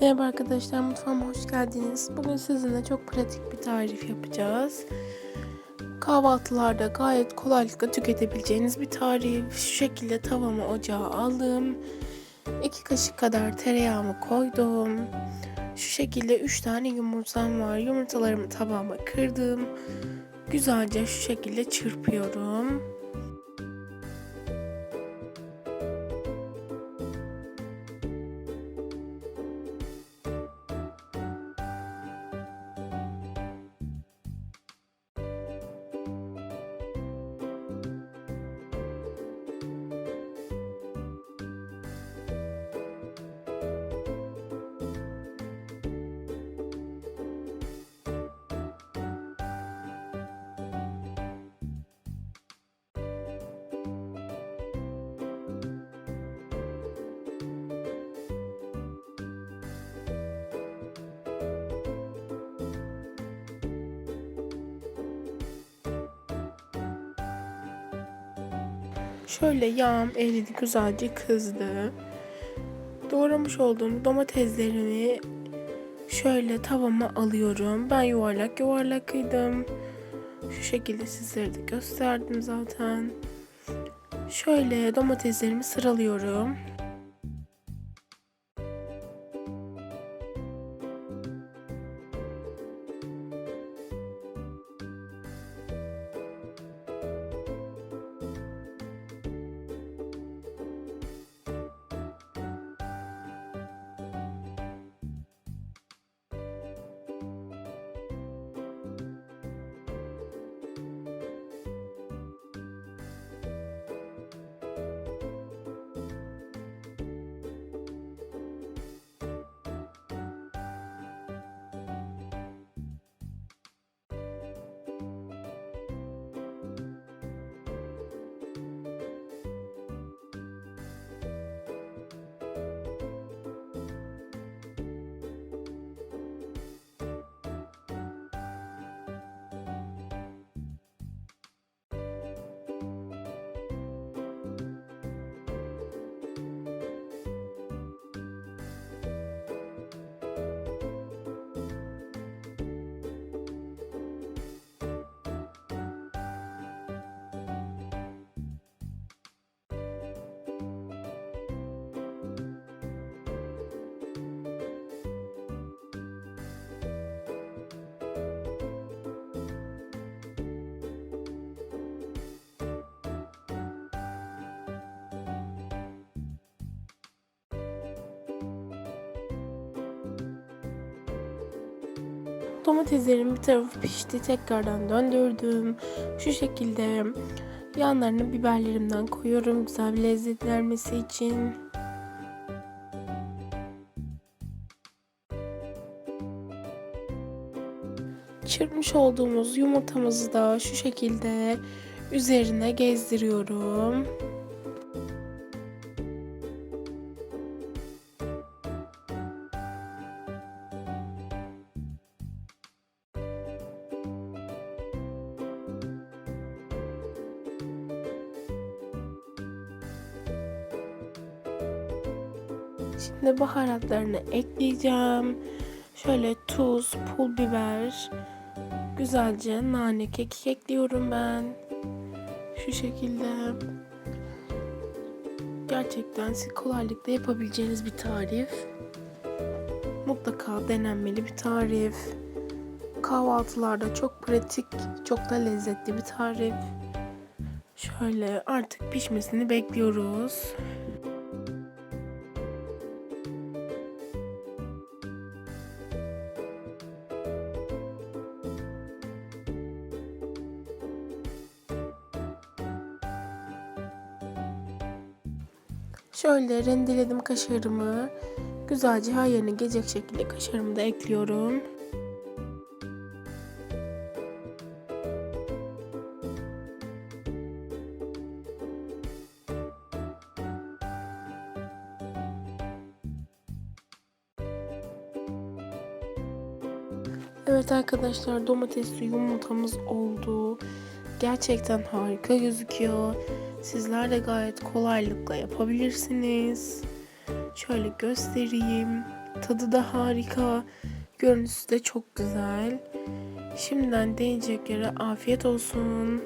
Merhaba arkadaşlar mutfağıma hoş geldiniz. Bugün sizinle çok pratik bir tarif yapacağız. Kahvaltılarda gayet kolaylıkla tüketebileceğiniz bir tarif. Şu şekilde tavamı ocağa aldım. 2 kaşık kadar tereyağımı koydum. Şu şekilde 3 tane yumurtam var. Yumurtalarımı tabağıma kırdım. Güzelce şu şekilde çırpıyorum. Şöyle yağım eridi güzelce kızdı. Doğramış olduğum domateslerimi şöyle tavama alıyorum. Ben yuvarlak yuvarlak kıydım. Şu şekilde sizlere de gösterdim zaten. Şöyle domateslerimi sıralıyorum. Domateslerin bir tarafı pişti. Tekrardan döndürdüm. Şu şekilde yanlarına biberlerimden koyuyorum. Güzel bir lezzet vermesi için. Çırpmış olduğumuz yumurtamızı da şu şekilde üzerine gezdiriyorum. Şimdi baharatlarını ekleyeceğim. Şöyle tuz, pul biber, güzelce nane kekik ekliyorum ben. Şu şekilde. Gerçekten siz kolaylıkla yapabileceğiniz bir tarif. Mutlaka denenmeli bir tarif. Kahvaltılarda çok pratik, çok da lezzetli bir tarif. Şöyle artık pişmesini bekliyoruz. Şöyle rendeledim kaşarımı. Güzelce her yerine gelecek şekilde kaşarımı da ekliyorum. Evet arkadaşlar domatesli yumurtamız oldu. Gerçekten harika gözüküyor. Sizler de gayet kolaylıkla yapabilirsiniz. Şöyle göstereyim. Tadı da harika. Görüntüsü de çok güzel. Şimdiden deneyeceklere afiyet olsun.